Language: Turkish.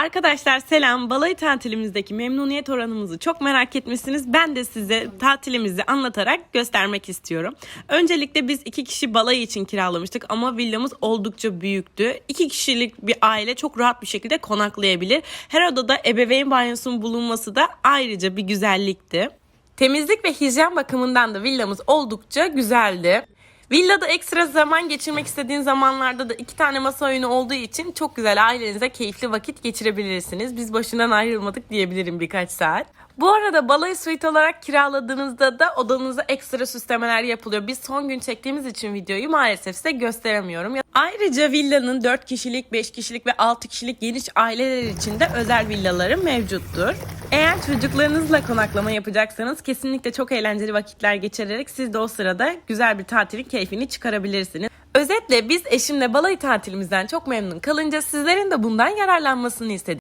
Arkadaşlar selam. Balayı tatilimizdeki memnuniyet oranımızı çok merak etmişsiniz. Ben de size tatilimizi anlatarak göstermek istiyorum. Öncelikle biz iki kişi balayı için kiralamıştık ama villamız oldukça büyüktü. İki kişilik bir aile çok rahat bir şekilde konaklayabilir. Her odada ebeveyn banyosunun bulunması da ayrıca bir güzellikti. Temizlik ve hijyen bakımından da villamız oldukça güzeldi. Villada ekstra zaman geçirmek istediğin zamanlarda da iki tane masa oyunu olduğu için çok güzel ailenize keyifli vakit geçirebilirsiniz. Biz başından ayrılmadık diyebilirim birkaç saat. Bu arada balayı suite olarak kiraladığınızda da odanıza ekstra süslemeler yapılıyor. Biz son gün çektiğimiz için videoyu maalesef size gösteremiyorum. Ayrıca villanın 4 kişilik, 5 kişilik ve 6 kişilik geniş aileler için de özel villaları mevcuttur. Eğer çocuklarınızla konaklama yapacaksanız kesinlikle çok eğlenceli vakitler geçirerek siz de o sırada güzel bir tatilin keyfini çıkarabilirsiniz. Özetle biz eşimle balayı tatilimizden çok memnun kalınca sizlerin de bundan yararlanmasını istedik.